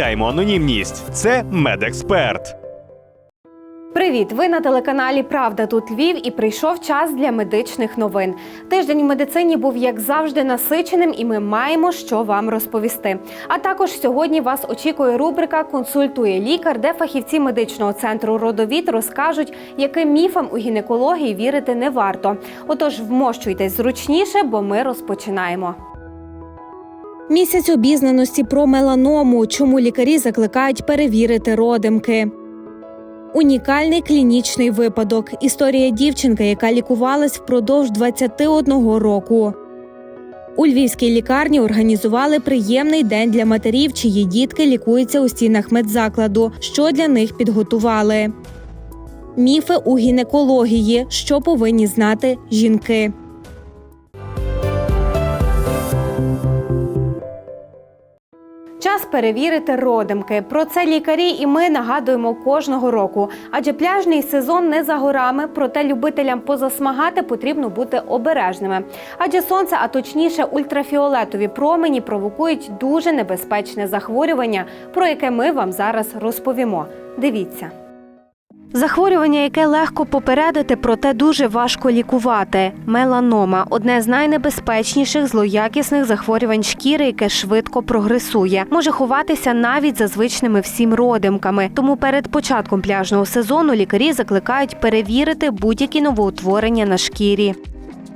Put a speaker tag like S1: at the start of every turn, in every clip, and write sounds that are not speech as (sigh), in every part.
S1: анонімність. Це медексперт.
S2: Привіт! Ви на телеканалі Правда тут Львів і прийшов час для медичних новин. Тиждень в медицині був як завжди насиченим, і ми маємо що вам розповісти. А також сьогодні вас очікує рубрика Консультує лікар, де фахівці медичного центру Родовід розкажуть, яким міфам у гінекології вірити не варто. Отож, вмощуйтесь зручніше, бо ми розпочинаємо. Місяць обізнаності про меланому, чому лікарі закликають перевірити родимки. Унікальний клінічний випадок. Історія дівчинки, яка лікувалась впродовж 21 року. У львівській лікарні організували приємний день для матерів, чиї дітки лікуються у стінах медзакладу. Що для них підготували? Міфи у гінекології. Що повинні знати жінки? Перевірити родимки. Про це лікарі і ми нагадуємо кожного року. Адже пляжний сезон не за горами, проте любителям позасмагати потрібно бути обережними. Адже сонце, а точніше ультрафіолетові промені, провокують дуже небезпечне захворювання, про яке ми вам зараз розповімо. Дивіться. Захворювання, яке легко попередити, проте дуже важко лікувати. Меланома одне з найнебезпечніших злоякісних захворювань шкіри, яке швидко прогресує. Може ховатися навіть за звичними всім родимками. Тому перед початком пляжного сезону лікарі закликають перевірити будь-які новоутворення на шкірі.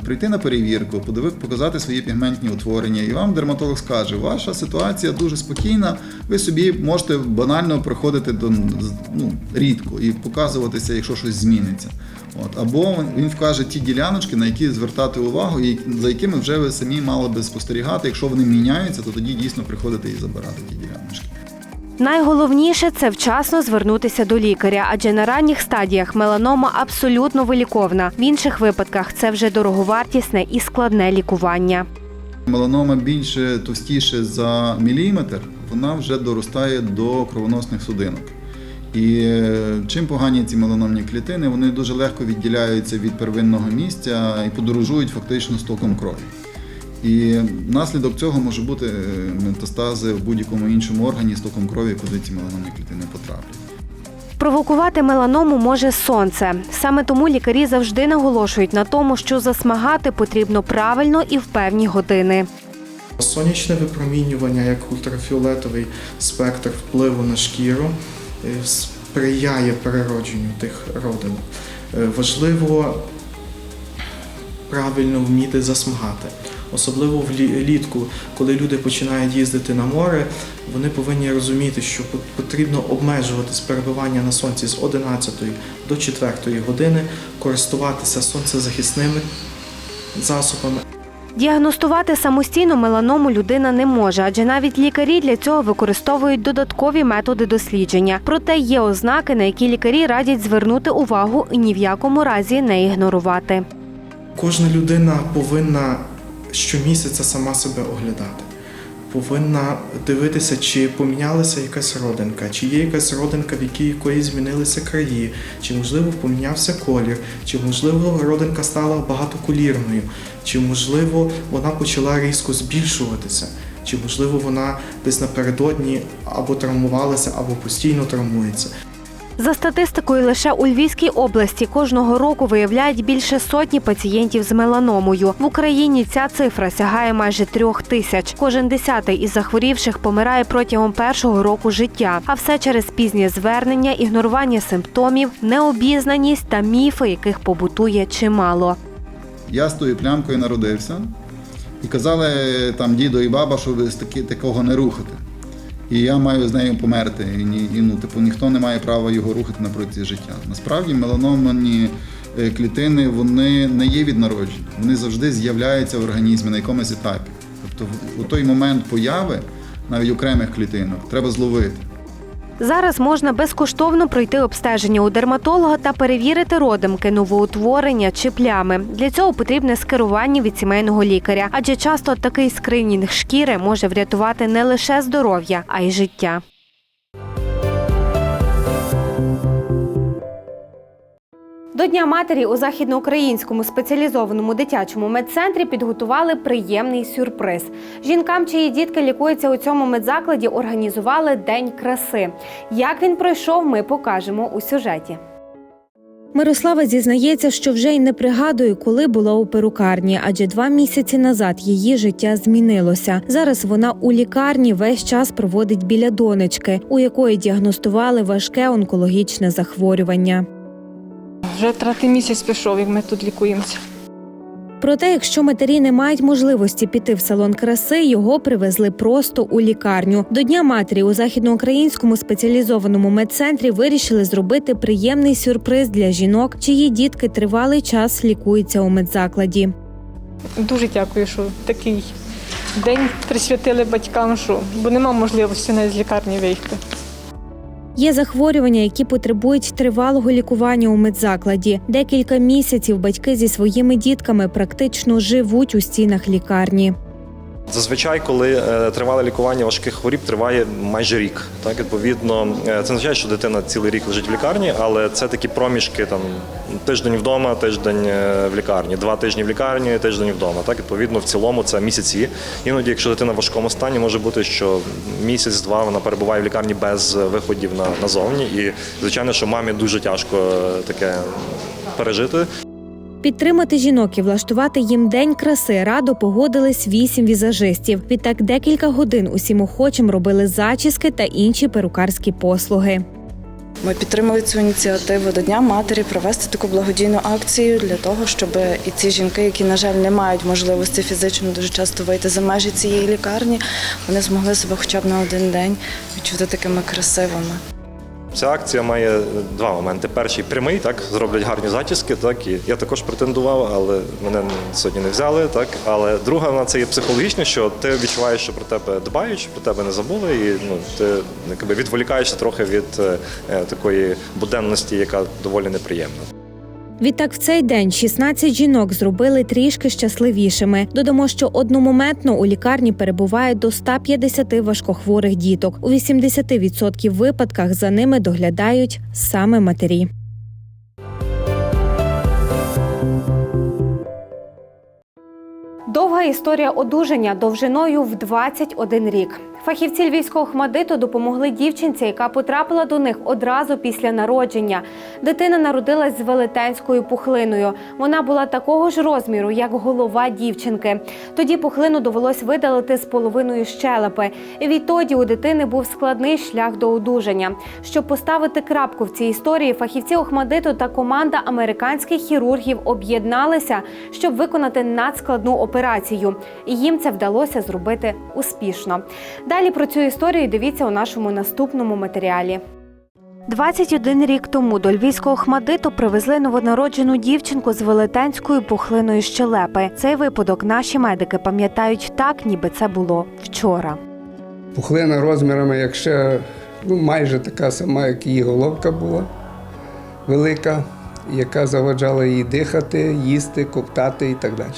S3: Прийти на перевірку, подивив, показати свої пігментні утворення, і вам дерматолог скаже, ваша ситуація дуже спокійна, ви собі можете банально приходити до ну, рідко і показуватися, якщо щось зміниться. От. Або він вкаже ті діляночки, на які звертати увагу, і за якими вже ви самі мали би спостерігати. Якщо вони міняються, то тоді дійсно приходити і забирати ті діляночки.
S2: Найголовніше це вчасно звернутися до лікаря, адже на ранніх стадіях меланома абсолютно виліковна. В інших випадках це вже дороговартісне і складне лікування.
S3: Меланома більше товстіше за міліметр, вона вже доростає до кровоносних судинок. І е, чим погані ці меланомні клітини, вони дуже легко відділяються від первинного місця і подорожують фактично з током крові. І наслідок цього може бути е, метастази в будь-якому іншому органі з током крові, куди ці меланомні клітини потраплять.
S2: Провокувати меланому може сонце. Саме тому лікарі завжди наголошують на тому, що засмагати потрібно правильно і в певні години.
S4: Сонячне випромінювання як ультрафіолетовий спектр впливу на шкіру е, сприяє переродженню тих родинок. Е, Важливо правильно вміти засмагати. Особливо влітку, коли люди починають їздити на море, вони повинні розуміти, що потрібно обмежувати перебування на сонці з 11 до 4 години, користуватися сонцезахисними засобами.
S2: Діагностувати самостійно меланому людина не може, адже навіть лікарі для цього використовують додаткові методи дослідження. Проте є ознаки, на які лікарі радять звернути увагу і ні в якому разі не ігнорувати.
S4: Кожна людина повинна щомісяця сама себе оглядати. Повинна дивитися, чи помінялася якась родинка, чи є якась родинка, в якій якої змінилися краї, чи можливо помінявся колір, чи можливо родинка стала багатоколірною, чи можливо вона почала різко збільшуватися, чи можливо вона десь напередодні або травмувалася, або постійно травмується.
S2: За статистикою, лише у Львівській області кожного року виявляють більше сотні пацієнтів з меланомою. В Україні ця цифра сягає майже трьох тисяч. Кожен десятий із захворівших помирає протягом першого року життя. А все через пізнє звернення, ігнорування симптомів, необізнаність та міфи, яких побутує чимало.
S3: Я з тою плямкою народився, і казали там дідо і баба, що ви такого не рухати. І я маю з нею померти. І, і, ну, типу, ніхто не має права його рухати на протязі життя. Насправді меланомані е, клітини вони не є від народження, вони завжди з'являються в організмі на якомусь етапі. Тобто у той момент появи навіть окремих клітинок треба зловити.
S2: Зараз можна безкоштовно пройти обстеження у дерматолога та перевірити родимки, новоутворення чи плями. Для цього потрібне скерування від сімейного лікаря, адже часто такий скринінг шкіри може врятувати не лише здоров'я, а й життя. До Дня матері у західноукраїнському спеціалізованому дитячому медцентрі підготували приємний сюрприз. Жінкам, чиї дітки лікуються у цьому медзакладі, організували День краси. Як він пройшов, ми покажемо у сюжеті. Мирослава зізнається, що вже й не пригадує, коли була у перукарні, адже два місяці назад її життя змінилося. Зараз вона у лікарні весь час проводить біля донечки, у якої діагностували важке онкологічне захворювання.
S5: Вже третій місяць пішов, як ми тут лікуємося.
S2: Проте, якщо матері не мають можливості піти в салон краси, його привезли просто у лікарню. До Дня матері у західноукраїнському спеціалізованому медцентрі вирішили зробити приємний сюрприз для жінок, чиї дітки тривалий час лікуються у медзакладі.
S5: Дуже дякую, що такий день присвятили батькам, що бо нема можливості навіть з лікарні вийти.
S2: Є захворювання, які потребують тривалого лікування у медзакладі. Декілька місяців батьки зі своїми дітками практично живуть у стінах лікарні.
S6: Зазвичай, коли е, тривале лікування важких хворіб триває майже рік. Так, відповідно, е, це не означає, що дитина цілий рік лежить в лікарні, але це такі проміжки там тиждень вдома, тиждень е, в лікарні, два тижні в лікарні, тиждень вдома. Так, відповідно, в цілому це місяці. Іноді, якщо дитина в важкому стані, може бути, що місяць-два вона перебуває в лікарні без виходів на назовні. І звичайно, що мамі дуже тяжко таке пережити.
S2: Підтримати жінок і влаштувати їм день краси радо погодились вісім візажистів. Відтак декілька годин усім охочим робили зачіски та інші перукарські послуги.
S7: Ми підтримали цю ініціативу до Дня матері провести таку благодійну акцію для того, щоб і ці жінки, які, на жаль, не мають можливості фізично дуже часто вийти за межі цієї лікарні, вони змогли себе хоча б на один день відчути такими красивими.
S6: Ця акція має два моменти. Перший прямий, так зроблять гарні зачіски. Так і я також претендував, але мене сьогодні не взяли. Так, але друга вона це є психологічне, що ти відчуваєш, що про тебе дбають, що про тебе не забули, і ну ти якби відволікаєшся трохи від е, е, такої буденності, яка доволі неприємна.
S2: Відтак в цей день 16 жінок зробили трішки щасливішими. Додамо, що одномоментно у лікарні перебуває до 150 важкохворих діток. У 80% випадках за ними доглядають саме матері. Довга історія одужання довжиною в 21 рік. Фахівці львівського хмадиту допомогли дівчинці, яка потрапила до них одразу після народження. Дитина народилась з велетенською пухлиною. Вона була такого ж розміру, як голова дівчинки. Тоді пухлину довелось видалити з половиною щелепи. І відтоді у дитини був складний шлях до одужання. Щоб поставити крапку в цій історії, фахівці Охмадиту та команда американських хірургів об'єдналися, щоб виконати надскладну операцію. І їм це вдалося зробити успішно. Далі про цю історію дивіться у нашому наступному матеріалі. 21 рік тому до львівського хмадиту привезли новонароджену дівчинку з велетенською пухлиною щелепи. Цей випадок наші медики пам'ятають так, ніби це було вчора.
S8: Пухлина розмірами, як ще ну, майже така сама, як її головка була велика, яка заваджала їй дихати, їсти, коптати і так далі.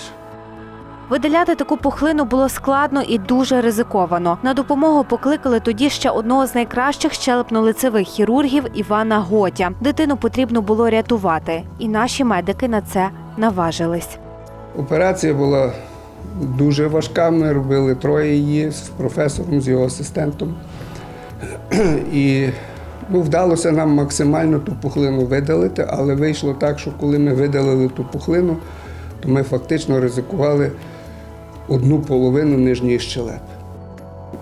S2: Видаляти таку пухлину було складно і дуже ризиковано. На допомогу покликали тоді ще одного з найкращих щелепно-лицевих хірургів Івана Готя. Дитину потрібно було рятувати, і наші медики на це наважились.
S8: Операція була дуже важка. Ми робили троє її з професором, з його асистентом. І ну, вдалося нам максимально ту пухлину видалити, але вийшло так, що коли ми видалили ту пухлину, то ми фактично ризикували одну половину нижньої щелепи.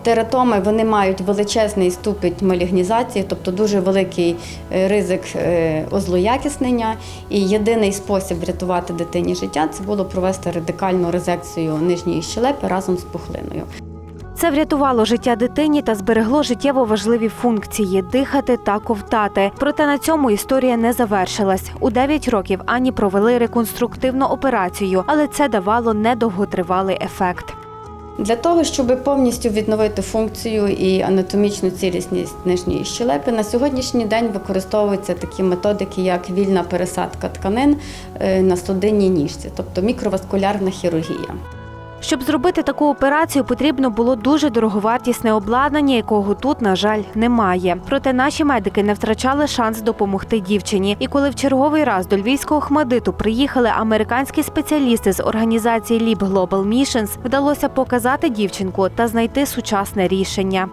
S9: Тератоми вони мають величезний ступінь малігнізації, тобто дуже великий е, ризик е, озлоякіснення. І єдиний спосіб врятувати дитині життя це було провести радикальну резекцію нижньої щелепи разом з пухлиною.
S2: Це врятувало життя дитині та зберегло життєво важливі функції дихати та ковтати. Проте на цьому історія не завершилась. У 9 років Ані провели реконструктивну операцію, але це давало недовготривалий ефект.
S9: Для того, щоб повністю відновити функцію і анатомічну цілісність нижньої щелепи, на сьогоднішній день використовуються такі методики, як вільна пересадка тканин е, на судинній ніжці, тобто мікроваскулярна хірургія.
S2: Щоб зробити таку операцію, потрібно було дуже дороговартісне обладнання, якого тут, на жаль, немає. Проте наші медики не втрачали шанс допомогти дівчині. І коли в черговий раз до львівського хмадиту приїхали американські спеціалісти з організації Lib Global Missions, вдалося показати дівчинку та знайти сучасне рішення.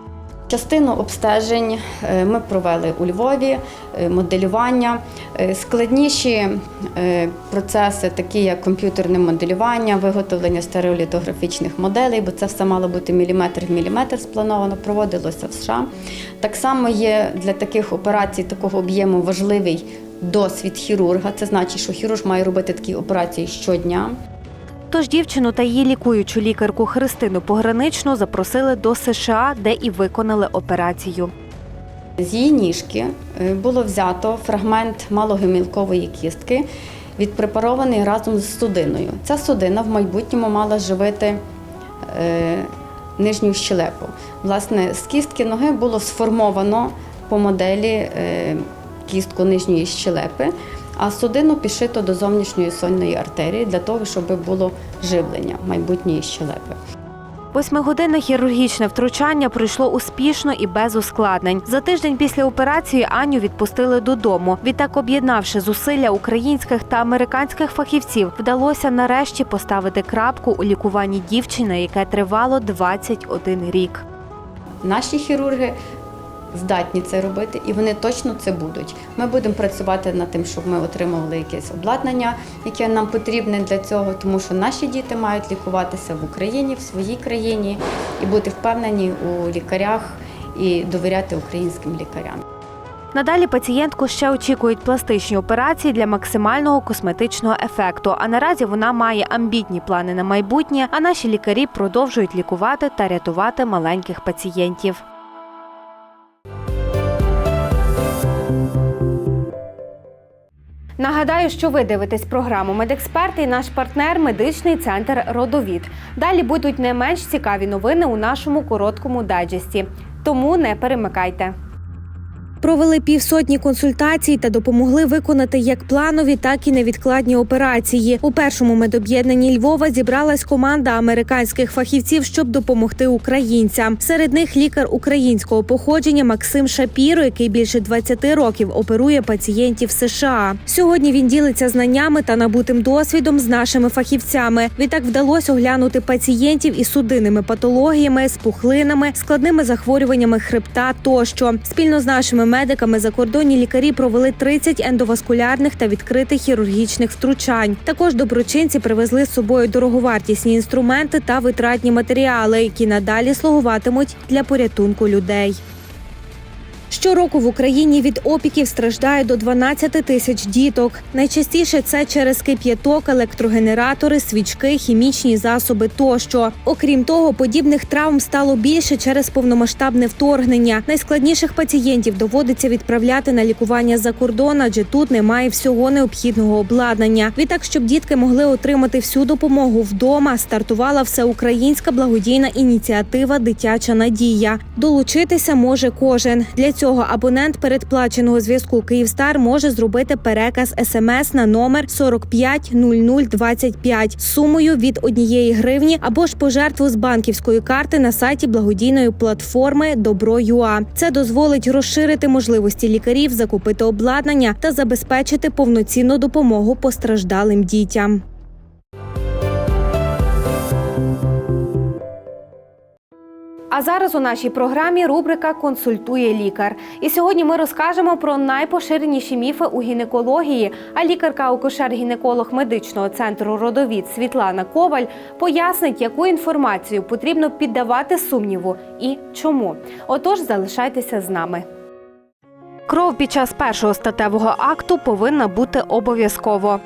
S9: Частину обстежень е, ми провели у Львові, е, моделювання. Е, Складніші процеси, такі як комп'ютерне моделювання, виготовлення стереолітографічних моделей, бо це все мало бути міліметр в міліметр сплановано, проводилося в США. Так само є для таких операцій такого об'єму важливий досвід хірурга. Це значить, що хірург має робити такі операції щодня.
S2: Тож дівчину та її лікуючу лікарку Христину Пограничну запросили до США, де і виконали операцію.
S9: З її ніжки е, було взято фрагмент малогемілкової кістки, відпрепарований разом з судиною. Ця судина в майбутньому мала живити е, нижню щелепу. Власне, з кістки ноги було сформовано по моделі е, кістку нижньої щелепи, а судину підшито до зовнішньої сонної артерії для того, щоб було живлення майбутньої щелепи.
S2: Восьмигодинне хірургічне втручання пройшло успішно і без ускладнень. За тиждень після операції Аню відпустили додому. Відтак, об'єднавши зусилля українських та американських фахівців, вдалося нарешті поставити крапку у лікуванні дівчини, яке тривало 21 рік.
S9: Наші хірурги здатні це робити, і вони точно це будуть. Ми будемо працювати над тим, щоб ми отримували якесь обладнання, яке нам потрібне для цього, тому що наші діти мають лікуватися в Україні, в своїй країні і бути впевнені у лікарях і довіряти українським лікарям.
S2: Надалі пацієнтку ще очікують пластичні операції для максимального косметичного ефекту. А наразі вона має амбітні плани на майбутнє. А наші лікарі продовжують лікувати та рятувати маленьких пацієнтів. Нагадаю, що ви дивитесь програму «Медексперт» і наш партнер медичний центр Родовід. Далі будуть не менш цікаві новини у нашому короткому дайджесті. Тому не перемикайте. Провели півсотні консультацій та допомогли виконати як планові, так і невідкладні операції. У першому медоб'єднанні Львова зібралась команда американських фахівців, щоб допомогти українцям. Серед них лікар українського походження Максим Шапіро, який більше 20 років оперує пацієнтів США. Сьогодні він ділиться знаннями та набутим досвідом з нашими фахівцями. Відтак вдалося оглянути пацієнтів із судинними патологіями, з пухлинами, складними захворюваннями хребта тощо. Спільно з нашими медиками закордонні лікарі провели 30 ендоваскулярних та відкритих хірургічних втручань. Також доброчинці привезли з собою дороговартісні інструменти та витратні матеріали, які надалі слугуватимуть для порятунку людей. Щороку в Україні від опіків страждає до 12 тисяч діток. Найчастіше це через кип'яток, електрогенератори, свічки, хімічні засоби тощо. Окрім того, подібних травм стало більше через повномасштабне вторгнення. Найскладніших пацієнтів доводиться відправляти на лікування за кордон, адже тут немає всього необхідного обладнання. Відтак, щоб дітки могли отримати всю допомогу вдома, стартувала всеукраїнська благодійна ініціатива Дитяча надія. Долучитися може кожен. Для цього абонент передплаченого зв'язку Київстар може зробити переказ смс на номер 450025 з сумою від однієї гривні або ж пожертву з банківської карти на сайті благодійної платформи Добро.ua. Це дозволить розширити можливості лікарів закупити обладнання та забезпечити повноцінну допомогу постраждалим дітям. А зараз у нашій програмі рубрика Консультує лікар. І сьогодні ми розкажемо про найпоширеніші міфи у гінекології. А лікарка-акушер-гінеколог медичного центру родовід Світлана Коваль пояснить, яку інформацію потрібно піддавати сумніву і чому. Отож, залишайтеся з нами. Кров під час першого статевого акту повинна бути обов'язково.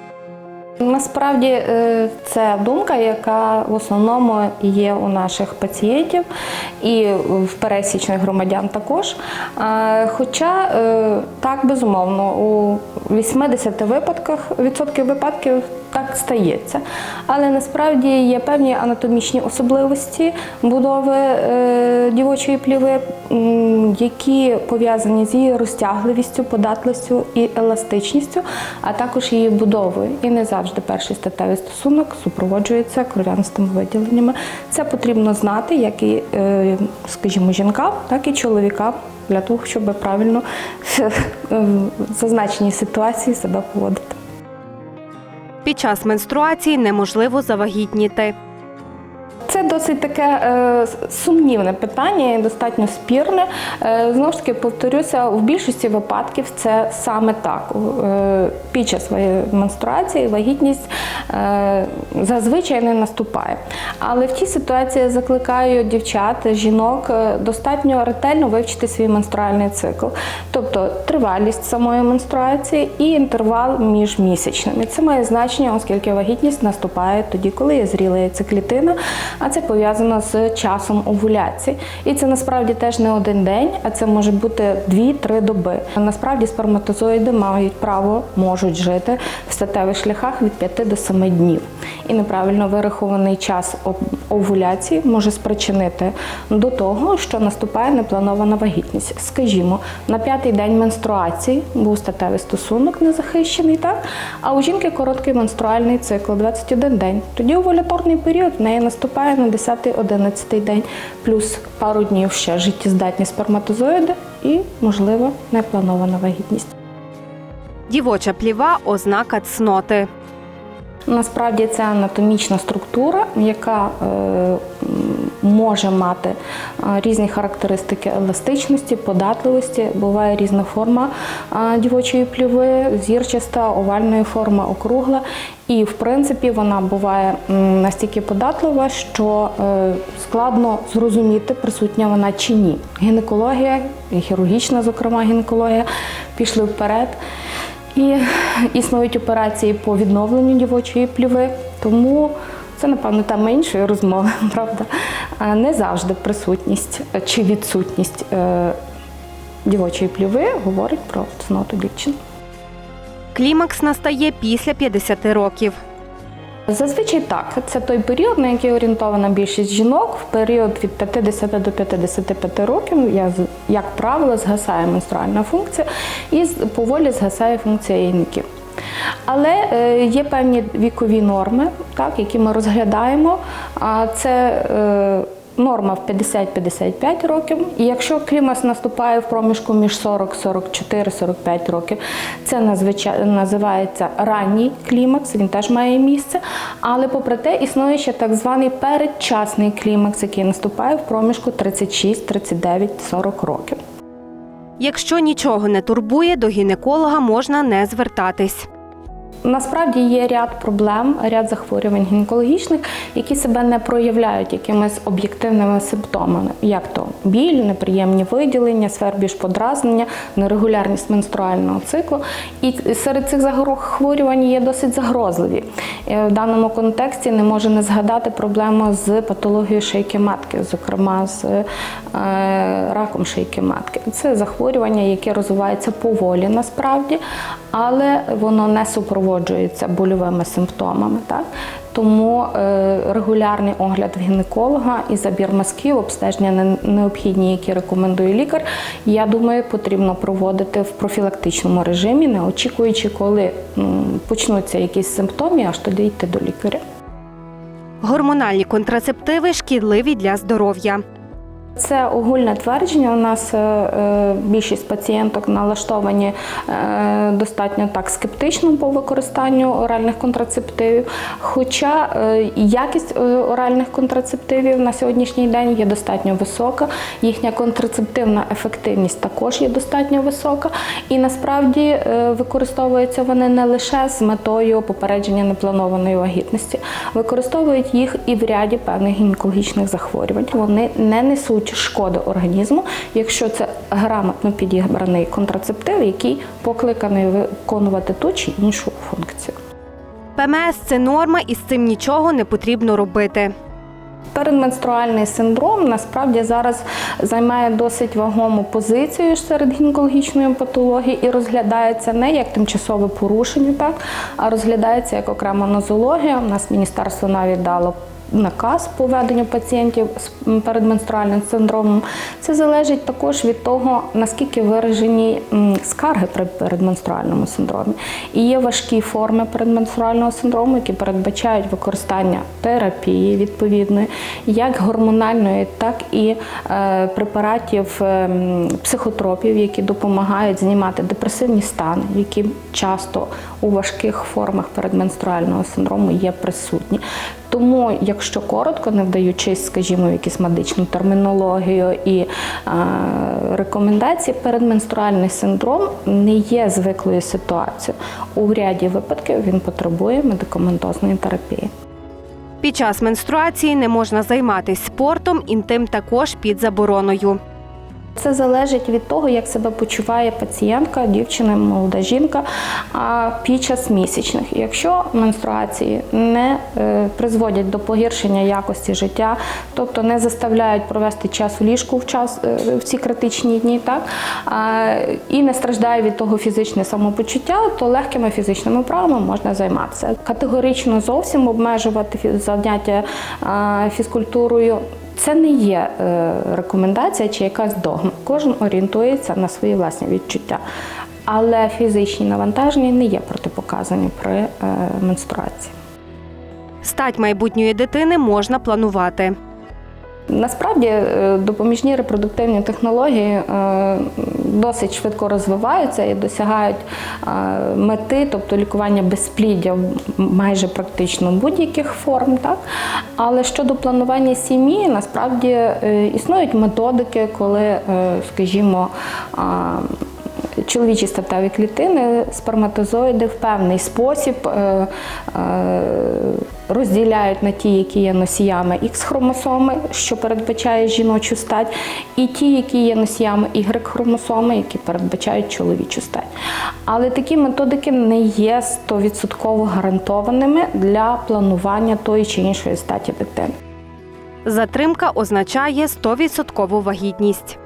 S10: Насправді е, це думка, яка в основному є у наших пацієнтів і в пересічних громадян також. Е, Хоча е, так безумовно у 80 випадках відсотків випадків так стається. Але насправді є певні анатомічні особливості будови дівочої пліви, які пов'язані з її розтягливістю, податливістю і еластичністю, а також її будовою. І не завжди перший статевий стосунок супроводжується кров'янистими виділеннями. Це потрібно знати, як і, е, скажімо, жінкам, так і чоловікам. Для того, щоб правильно в зазначеній ситуації себе поводити.
S2: Під час менструації неможливо завагітніти.
S10: Це досить таке е, сумнівне питання, і достатньо спірне. Е, знову ж таки, повторюся, в більшості випадків це саме так. Е, під час менструації вагітність зазвичай не наступає. Але в тій ситуації я закликаю дівчат, жінок достатньо ретельно вивчити свій менструальний цикл, тобто тривалість самої менструації і інтервал між місячними. Це має значення, оскільки вагітність наступає тоді, коли є зріла яйцеклітина, а це пов'язано з часом овуляції. І це насправді теж не один день, а це може бути 2-3 доби. Насправді сперматозоїди мають право, можуть жити в статевих шляхах від 5 до 7 днів. І неправильно вирахований час овуляції може спричинити до того, що наступає непланована вагітність. Скажімо, на п'ятий день менструації був статевий стосунок незахищений, так? А у жінки короткий менструальний цикл 21 день. Тоді овуляторний період в неї наступає на 10-11 день, плюс пару днів ще життєздатні сперматозоїди і, можливо, непланована вагітність.
S2: Дівоча пліва ознака цноти.
S10: Насправді це анатомічна структура, яка е, може мати е, різні характеристики еластичності, податливості. Буває різна форма е, дівочої пліви, зірчаста, овальної форми, округла. І в принципі вона буває настільки податлива, що е, складно зрозуміти, присутня вона чи ні. Гінекологія, хірургічна, зокрема, гінекологія пішли вперед. І існують операції по відновленню дівочої пліви, тому це, напевно, тема іншої розмови, (laughs) правда. Не завжди присутність чи відсутність е, дівочої пліви говорить про цноту дівчини.
S2: Клімакс настає після 50 років.
S10: Зазвичай так. Це той період, на який орієнтована більшість жінок. В період від 50 до 55 років, як правило, згасає менструальна функція і поволі згасає функція яйників. Але е, є певні вікові норми, так, які ми розглядаємо. Це е, норма в 50-55 років. І якщо клімас наступає в проміжку між 40, 44, 45 років, це називається ранній клімакс, він теж має місце. Але попри те, існує ще так званий передчасний клімакс, який наступає в проміжку 36, 39, 40 років.
S2: Якщо нічого не турбує, до гінеколога можна не звертатись.
S10: Насправді є ряд проблем, ряд захворювань гінекологічних, які себе не проявляють якимись об'єктивними симптомами, як то біль, неприємні виділення, свербіж подразнення, нерегулярність менструального циклу. І серед цих захворювань є досить загрозливі. Е, В даному контексті не можу не згадати проблему з патологією шийки матки, зокрема з е, раком шийки матки. Це захворювання, яке розвивається поволі насправді, але воно не супроводжується больовими симптомами. Так? Тому е, регулярний огляд гінеколога і забір мазків, обстеження необхідні, які рекомендує лікар, я думаю, потрібно проводити в профілактичному режимі, не очікуючи, коли почнуться якісь симптоми, аж тоді йти до лікаря.
S2: Гормональні контрацептиви шкідливі для здоров'я.
S10: Це огульне твердження. У нас е, е, більшість пацієнток налаштовані е, достатньо так скептично по використанню оральних контрацептивів. Хоча якість оральних контрацептивів на сьогоднішній день є достатньо висока, їхня контрацептивна ефективність також є достатньо висока. І насправді використовуються вони не лише з метою попередження непланованої вагітності, використовують їх і в ряді певних гінекологічних захворювань. Вони не несуть шкоди організму, якщо це грамотно підібраний контрацептив, який покликаний виконувати ту чи іншу функцію.
S2: ПМС це норма, і з цим нічого не потрібно робити.
S10: Передменструальний синдром насправді зараз займає досить вагому позицію серед гінекологічної патології і розглядається не як тимчасове порушення, так а розглядається як окрема нозологія. У нас міністерство навіть дало наказ по веденню пацієнтів з передменструальним синдромом. Це залежить також від того, наскільки виражені скарги при передменструальному синдромі. І є важкі форми передменструального синдрому, які передбачають використання терапії відповідної, як гормональної, так і е, препаратів ем, психотропів, які допомагають знімати депресивні стани, які часто у важких формах передменструального синдрому є присутні. Тому, якщо коротко, не вдаючись, скажімо, в якусь медичну термінологію і е, рекомендації, передменструальний синдром не є звиклою ситуацією. У ряді випадків він потребує медикаментозної терапії.
S2: Під час менструації не можна займатися спортом, інтим також під забороною.
S10: Це залежить від того, як себе почуває пацієнтка, дівчина, молода жінка під час місячних. Якщо менструації не е, призводять до погіршення якості життя, тобто не заставляють провести час у ліжку в час е, в ці критичні дні, так і не страждає від того фізичне самопочуття, то легкими фізичними вправами можна займатися. Категорично зовсім обмежувати заняття фізкультурою це не є е, рекомендація чи якась догма. Кожен орієнтується на свої власні відчуття. Але фізичні навантаження не є протипоказані при е, менструації.
S2: Стать майбутньої дитини можна планувати.
S10: Насправді е, допоміжні репродуктивні технології е, досить швидко розвиваються і досягають е, мети, тобто лікування безпліддя майже практично будь-яких форм. Так? Але щодо планування сім'ї, насправді існують методики, коли, скажімо, Чоловічі статеві клітини, сперматозоїди в певний спосіб е, е, розділяють на ті, які є носіями Х-хромосоми, що передбачає жіночу стать, і ті, які є носіями Y-хромосоми, які передбачають чоловічу стать. Але такі методики не є 100% гарантованими для планування тої чи іншої статі дитини.
S2: Затримка означає 100% вагітність.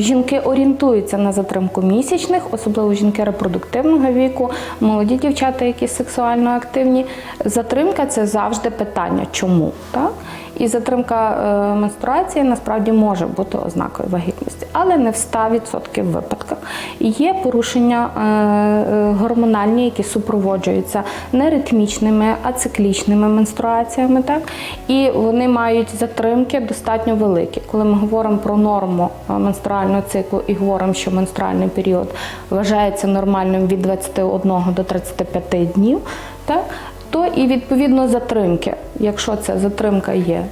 S10: Жінки орієнтуються на затримку місячних, особливо жінки репродуктивного віку, молоді дівчата, які сексуально активні. Затримка це завжди питання, чому так? І затримка е, менструації насправді може бути ознакою вагітності, але не в 100% випадках. Є порушення е, е, гормональні, які супроводжуються не ритмічними, а циклічними менструаціями. Так? І вони мають затримки достатньо великі. Коли ми говоримо про норму е, менструального циклу і говоримо, що менструальний період вважається нормальним від 21 до 35 днів, так? то і відповідно затримки. Якщо ця затримка є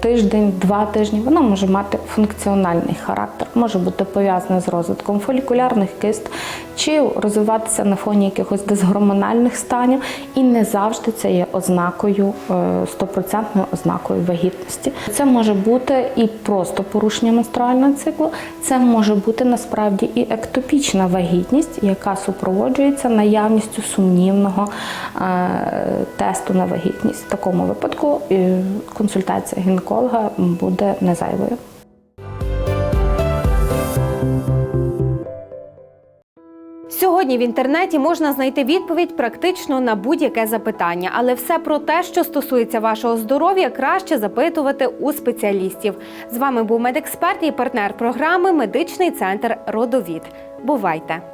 S10: тиждень, два тижні, вона може мати функціональний характер, може бути пов'язана з розвитком фолікулярних кист чи розвиватися на фоні якихось дисгормональних станів, і не завжди це є ознакою, е, стопроцентною ознакою вагітності. Це може бути і просто порушення менструального циклу, це може бути насправді і ектопічна вагітність, яка супроводжується наявністю сумнівного е, тесту на вагітність. В такому випадку е, консультація гінеколога буде незайвою.
S2: Сьогодні в інтернеті можна знайти відповідь практично на будь-яке запитання, але все про те, що стосується вашого здоров'я, краще запитувати у спеціалістів. З вами був медексперт і партнер програми Медичний центр Родовід. Бувайте!